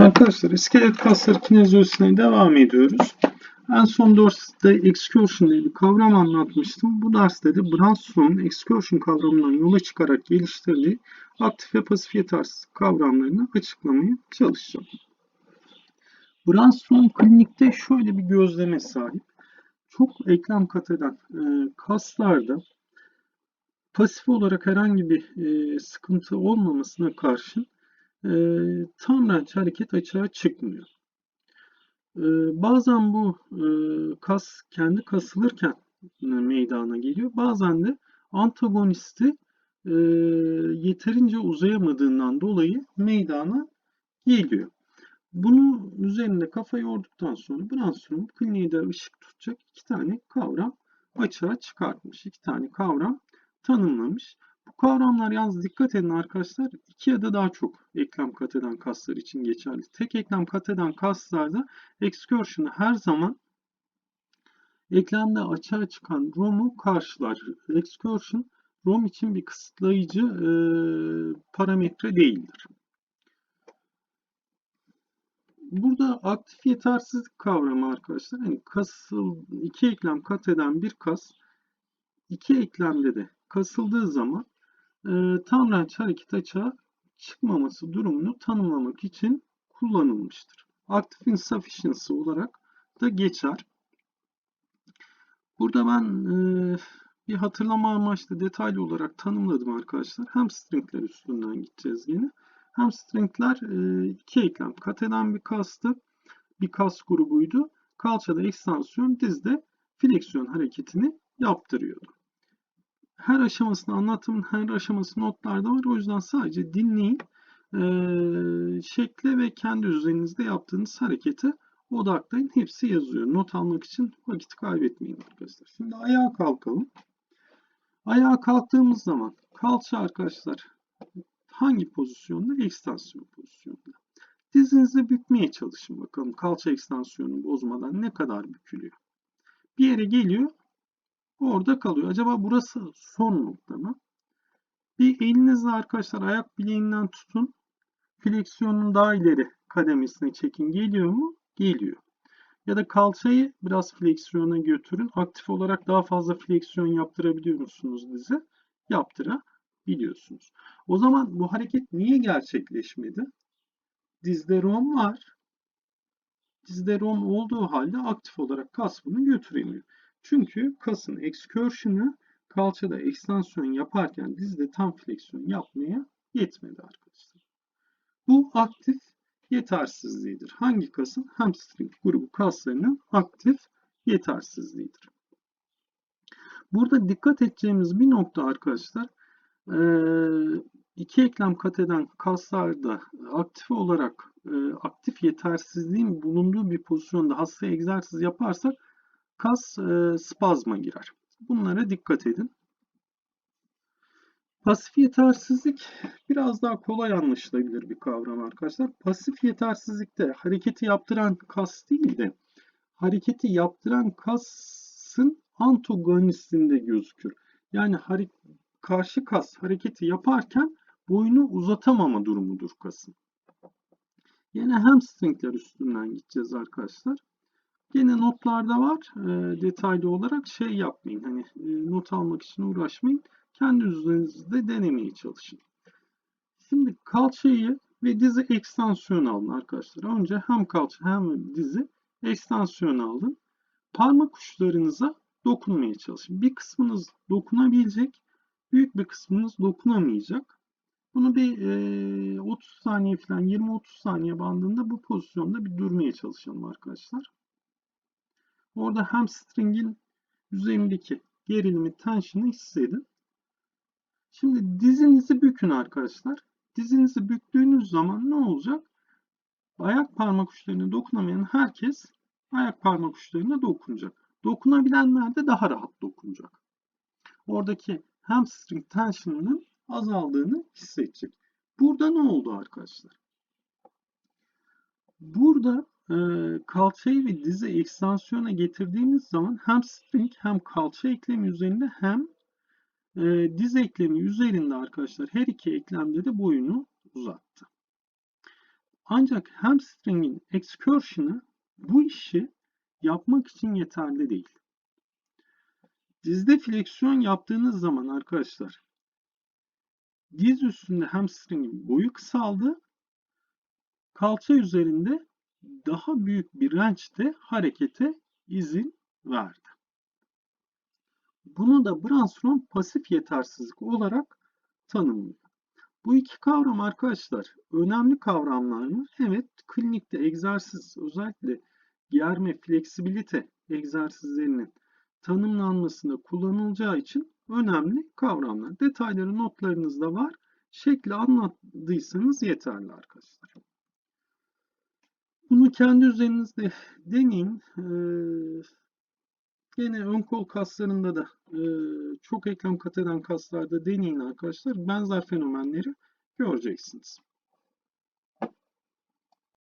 Arkadaşlar iskelet kasları kineziolojisine devam ediyoruz. En son derste excursion diye bir kavram anlatmıştım. Bu derste de Branson'un excursion kavramından yola çıkarak geliştirdiği aktif ve pasif yetersizlik kavramlarını açıklamaya çalışacağım. Branson klinikte şöyle bir gözleme sahip. Çok eklem kat eden e, kaslarda pasif olarak herhangi bir e, sıkıntı olmamasına karşın e, tam range hareket açığa çıkmıyor. E, bazen bu e, kas kendi kasılırken meydana geliyor. Bazen de antagonisti e, yeterince uzayamadığından dolayı meydana geliyor. Bunu üzerinde kafa yorduktan sonra Branson'un kliniğe de ışık tutacak iki tane kavram açığa çıkartmış. İki tane kavram tanımlamış. Kavramlar yalnız dikkat edin arkadaşlar iki ya da daha çok eklem kat eden kaslar için geçerli. Tek eklem kat eden kaslarda excursion'ı her zaman eklemde açığa çıkan ROM'u karşılar. Excursion ROM için bir kısıtlayıcı e, parametre değildir. Burada aktif yetersizlik kavramı arkadaşlar. Yani kasıl, iki eklem kat eden bir kas iki eklemde de kasıldığı zaman e, tam range hareket açığa çıkmaması durumunu tanımlamak için kullanılmıştır. Active insufficiency olarak da geçer. Burada ben e, bir hatırlama amaçlı detaylı olarak tanımladım arkadaşlar. Hamstringler üstünden gideceğiz yine. Hamstringler e, iki eklem kat eden bir kastı. Bir kas grubuydu. Kalçada ekstansiyon, dizde fleksiyon hareketini yaptırıyordu her aşamasını anlatımın her aşaması notlarda var. O yüzden sadece dinleyin. E, şekle ve kendi üzerinizde yaptığınız harekete odaklayın. Hepsi yazıyor. Not almak için vakit kaybetmeyin arkadaşlar. Şimdi ayağa kalkalım. Ayağa kalktığımız zaman kalça arkadaşlar hangi pozisyonda? Ekstansiyon pozisyonunda. Dizinizi bükmeye çalışın bakalım. Kalça ekstansiyonu bozmadan ne kadar bükülüyor. Bir yere geliyor orada kalıyor. Acaba burası son nokta mı? Bir elinizle arkadaşlar ayak bileğinden tutun. Fleksiyonun daha ileri kademesine çekin. Geliyor mu? Geliyor. Ya da kalçayı biraz fleksiyona götürün. Aktif olarak daha fazla fleksiyon yaptırabiliyor musunuz dize? Yaptırabiliyorsunuz. O zaman bu hareket niye gerçekleşmedi? Dizde rom var. Dizde rom olduğu halde aktif olarak kas bunu götüremiyor. Çünkü kasın excursion'ı kalçada ekstansiyon yaparken dizde tam fleksiyon yapmaya yetmedi arkadaşlar. Bu aktif yetersizliğidir. Hangi kasın? Hamstring grubu kaslarının aktif yetersizliğidir. Burada dikkat edeceğimiz bir nokta arkadaşlar iki eklem kat eden kaslarda aktif olarak aktif yetersizliğin bulunduğu bir pozisyonda hasta egzersiz yaparsak kas e, spazma girer. Bunlara dikkat edin. Pasif yetersizlik biraz daha kolay anlaşılabilir bir kavram arkadaşlar. Pasif yetersizlikte hareketi yaptıran kas değil de hareketi yaptıran kasın antagonistinde gözükür. Yani karşı kas hareketi yaparken boyunu uzatamama durumudur kasın. Yine hamstringler üstünden gideceğiz arkadaşlar. Yine notlarda var e, detaylı olarak şey yapmayın. Hani e, not almak için uğraşmayın. Kendi üzerinizde denemeye çalışın. Şimdi kalçayı ve dizi ekstansiyon alın arkadaşlar. Önce hem kalça hem dizi ekstansiyon alın. Parmak uçlarınıza dokunmaya çalışın. Bir kısmınız dokunabilecek, büyük bir kısmınız dokunamayacak. Bunu bir e, 30 saniye falan 20-30 saniye bandında bu pozisyonda bir durmaya çalışalım arkadaşlar. Orada hamstringin yüzeyindeki gerilimi, tension'ı hissedin. Şimdi dizinizi bükün arkadaşlar. Dizinizi büktüğünüz zaman ne olacak? Ayak parmak uçlarına dokunamayan herkes ayak parmak uçlarına dokunacak. Dokunabilenler de daha rahat dokunacak. Oradaki hamstring tension'ının azaldığını hissedecek. Burada ne oldu arkadaşlar? Burada kalçayı ve dizi ekstansiyona getirdiğimiz zaman hem string hem kalça eklemi üzerinde hem e, diz eklemi üzerinde arkadaşlar her iki eklemde de boyunu uzattı. Ancak hamstring'in excursion'ı bu işi yapmak için yeterli değil. Dizde fleksiyon yaptığınız zaman arkadaşlar diz üstünde hamstringin boyu kısaldı. Kalça üzerinde daha büyük bir wrench'te harekete izin verdi. Bunu da Bransron pasif yetersizlik olarak tanımlıyor. Bu iki kavram arkadaşlar önemli kavramlar mı? Evet, klinikte egzersiz özellikle germe, fleksibilite egzersizlerinin tanımlanmasında kullanılacağı için önemli kavramlar. Detayları notlarınızda var. Şekli anlattıysanız yeterli arkadaşlar. Bunu kendi üzerinizde deneyin. Ee, Yine ön kol kaslarında da e, çok eklem kat eden kaslarda deneyin arkadaşlar. Benzer fenomenleri göreceksiniz.